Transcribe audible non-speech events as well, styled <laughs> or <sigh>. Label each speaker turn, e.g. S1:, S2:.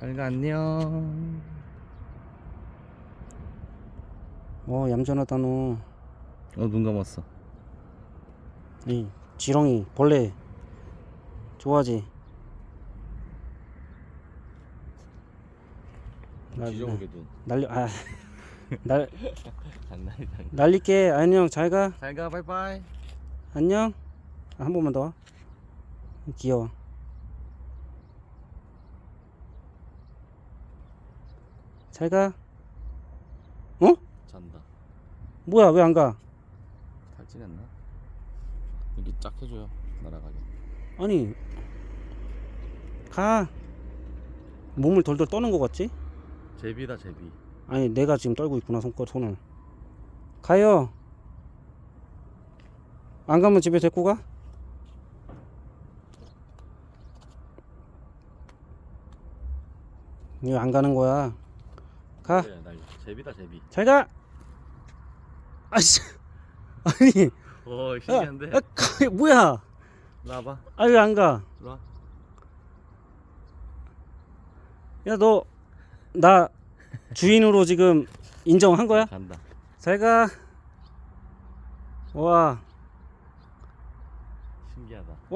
S1: 잘가 안녕.
S2: 어 얌전하다 너.
S1: 어눈 감았어.
S2: 이 지렁이 벌레 좋아하지? 날-
S1: 지저분게 눈.
S2: 날려 아 <laughs> 날. 날릴게 안녕 잘가
S1: 잘가 바이바이.
S2: 안녕 아, 한 번만 더 와. 귀여워 잘가 어?
S1: 잔다.
S2: 뭐야 왜 안 가?
S1: 탈진했나? 여기 쫙 해줘요. 날아가게.
S2: 아니 가 몸을 돌돌 떠는 것 같지?
S1: 제비다 제비.
S2: 아니 내가 지금 떨고 있구나 손걸 손을 가요 안 가면 집에 데리고 가? 왜 안 가는 거야 가.
S1: 네, 그래, 제비다 제비.
S2: 잘 가. 아씨. <laughs> 아니. 어
S1: 신기한데.
S2: 아, 아, 뭐야?
S1: 나와봐.
S2: 아왜 안 가?
S1: 들어와.
S2: 야 너 나 주인으로 지금 인정한 거야?
S1: 간다.
S2: 잘 가. 와. 신기하다.